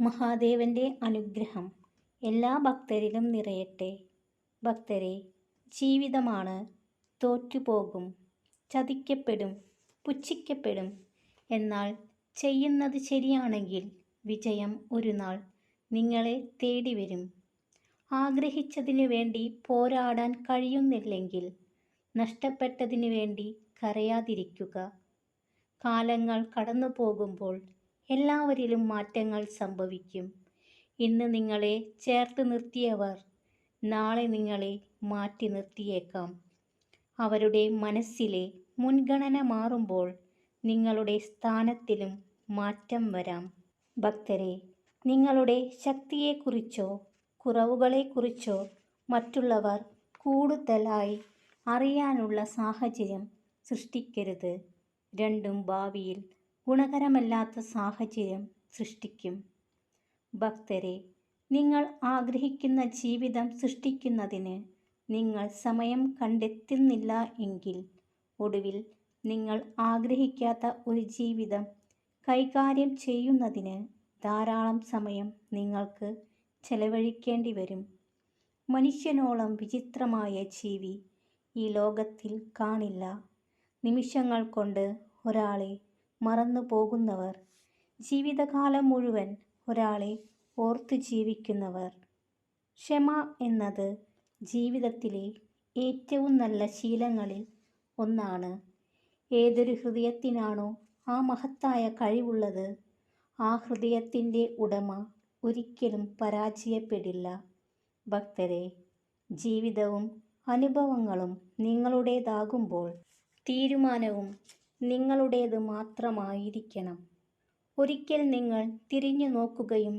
മഹാദേവന്റെ അനുഗ്രഹം എല്ലാ ഭക്തരിലും നിറയട്ടെ. ഭക്തരെ ജീവിതമാണ് തോറ്റുപോകും ചതിക്കപ്പെടും പുച്ഛിക്കപ്പെടും. എന്നാൽ ചെയ്യുന്നത് ശരിയാണെങ്കിൽ വിജയം ഒരു നാൾ നിങ്ങളെ തേടി വരും. ആഗ്രഹിച്ചതിനു വേണ്ടി പോരാടാൻ കഴിയുന്നില്ലെങ്കിൽ നഷ്ടപ്പെട്ടതിനു വേണ്ടി കരയാതിരിക്കുക. കാലങ്ങൾ കടന്നു പോകുമ്പോൾ എല്ലാവരിലും മാറ്റങ്ങൾ സംഭവിക്കും. ഇന്ന് നിങ്ങളെ ചേർത്ത് നിർത്തിയവർ നാളെ നിങ്ങളെ മാറ്റി നിർത്തിയേക്കാം. അവരുടെ മനസ്സിലെ മുൻഗണന മാറുമ്പോൾ നിങ്ങളുടെ സ്ഥാനത്തിലും മാറ്റം വരാം. ഭക്തരെ നിങ്ങളുടെ ശക്തിയെക്കുറിച്ചോ കുറവുകളെക്കുറിച്ചോ മറ്റുള്ളവർ കൂടുതലായി അറിയാനുള്ള സാഹചര്യം സൃഷ്ടിക്കരുത്. രണ്ടും ഭാവിയിൽ ഗുണകരമല്ലാത്ത സാഹചര്യം സൃഷ്ടിക്കും. ഭക്തരെ നിങ്ങൾ ആഗ്രഹിക്കുന്ന ജീവിതം സൃഷ്ടിക്കുന്നതിന് നിങ്ങൾ സമയം കണ്ടെത്തുന്നില്ല എങ്കിൽ ഒടുവിൽ നിങ്ങൾ ആഗ്രഹിക്കാത്ത ഒരു ജീവിതം കൈകാര്യം ചെയ്യുന്നതിന് ധാരാളം സമയം നിങ്ങൾക്ക് ചെലവഴിക്കേണ്ടി വരും. മനുഷ്യനോളം വിചിത്രമായ ജീവി ഈ ലോകത്തിൽ കാണില്ല. നിമിഷങ്ങൾ കൊണ്ട് ഒരാളെ മറന്നു പോകുന്നവർ. ജീവിതകാലം മുഴുവൻ ഒരാളെ ഓർത്തു ജീവിക്കുന്നവർ. ക്ഷമ എന്നത് ജീവിതത്തിലെ ഏറ്റവും നല്ല ശീലങ്ങളിൽ ഒന്നാണ്. ഏതൊരു ഹൃദയത്തിനാണോ ആ മഹത്തായ കഴിവുള്ളത് ആ ഹൃദയത്തിന്റെ ഉടമ ഒരിക്കലും പരാജയപ്പെടില്ല. ഭക്തരെ ജീവിതവും അനുഭവങ്ങളും നിങ്ങളുടേതാകുമ്പോൾ തീരുമാനവും നിങ്ങളുടേത് മാത്രമായിരിക്കണം. ഒരിക്കൽ നിങ്ങൾ തിരിഞ്ഞു നോക്കുകയും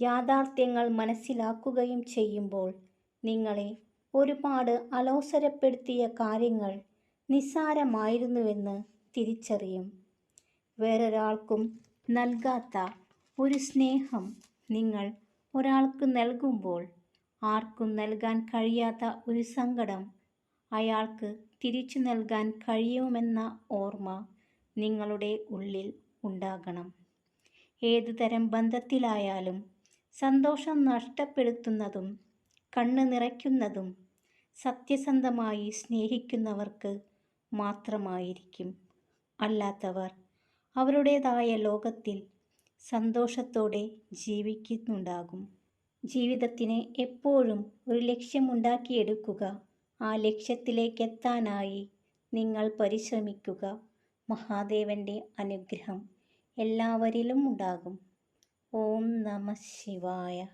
യാഥാർത്ഥ്യങ്ങൾ മനസ്സിലാക്കുകയും ചെയ്യുമ്പോൾ നിങ്ങളെ ഒരുപാട് അലോസരപ്പെടുത്തിയ കാര്യങ്ങൾ നിസ്സാരമായിരുന്നുവെന്ന് തിരിച്ചറിയും. വേറൊരാൾക്കും നൽകാത്ത ഒരു സ്നേഹം നിങ്ങൾ ഒരാൾക്ക് നൽകുമ്പോൾ ആർക്കും നൽകാൻ കഴിയാത്ത ഒരു സങ്കടം അയാൾക്ക് തിരിച്ചു നൽകാൻ കഴിയുമെന്ന ഓർമ്മ നിങ്ങളുടെ ഉള്ളിൽ ഉണ്ടാകണം. ഏതു തരം ബന്ധത്തിലായാലും സന്തോഷം നഷ്ടപ്പെടുത്തുന്നതും കണ്ണ് നിറയ്ക്കുന്നതും സത്യസന്ധമായി സ്നേഹിക്കുന്നവർക്ക് മാത്രമായിരിക്കും. അല്ലാത്തവർ അവരുടേതായ ലോകത്തിൽ സന്തോഷത്തോടെ ജീവിക്കുന്നുണ്ടാകും. ജീവിതത്തിന് എപ്പോഴും ഒരു ലക്ഷ്യമുണ്ടാക്കിയെടുക്കുക ആ ലക്ഷ്യത്തിലേക്കെത്താനായി നിങ്ങൾ പരിശ്രമിക്കുക. മഹാദേവന്റെ അനുഗ്രഹം എല്ലാവരിലും ഉണ്ടാകും. ഓം നമ ശിവായ.